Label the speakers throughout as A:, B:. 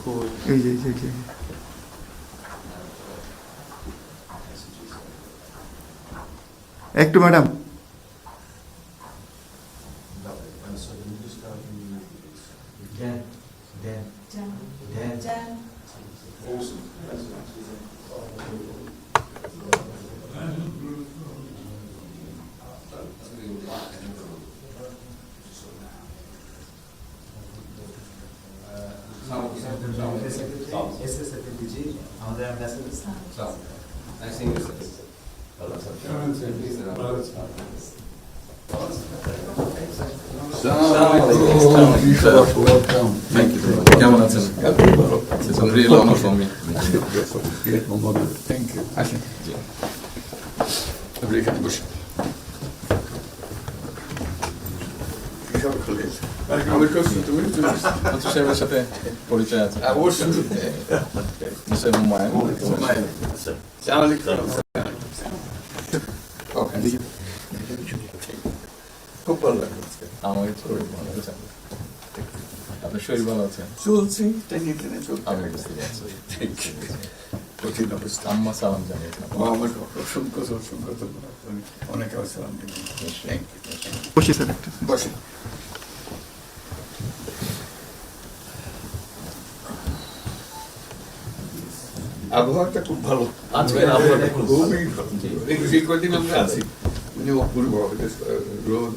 A: কই
B: এই যে এই যে, Madame the Secretary, SS
A: Secretary, Amadam Messages. I think.
C: Thank you very much. It's a. Thank you.
B: Thank you আসেন আপনি এখানে বসে
C: মন্ত্রী সাহেবের সাথে পরিচয় আছে
B: অবশ্যই
C: মিস্টার হুমায়ুন
B: খুব ভালো লাগলো আজকে।
C: আমাকে শরীর ভালো আছে আপনার শরীর ভালো আছে
B: চলছি টেনে টেনে চলতে
C: আমি বুঝতে পারছি
B: Thank you. কঠিন অবস্থা
C: আম্মা সালাম জানিয়েছেন
B: ও আমার অসংখ্য অসংখ্য ধন্যবাদ আমি অনেক আসসালাম থ্যাংক ইউ বসি স্যার একটু বসে আবহাওয়াটা খুব ভালো।
C: আজকের আবহাওয়াটা
B: খুবই ভালো। এই কদিন আমরা আছি মানে অপূর্ব রোদ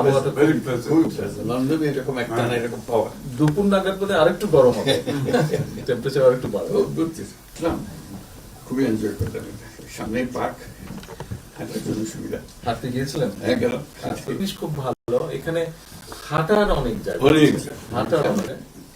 C: আবহাওয়াটা
B: very pleasant. খুবই pleasant. লন্ডনে এরকম একটা না এরকম পাওয়া
C: দুপুর নাগাদ বোধহয় আরেকটু গরম হবে। টেম্পারেচার আরেকটু বাড়বে।
B: ও ঘুরতেছি ইসলাম খুবই এনজয় করলাম সামনে পার্ক হাঁটার জন্য সুবিধা।
C: হাঁটতে গিয়েছিলেন?
B: হ্যাঁ গেলাম।
C: জিনিস খুব ভালো। এখানে হাঁটার অনেক জায়গা। হাঁটার অনেক।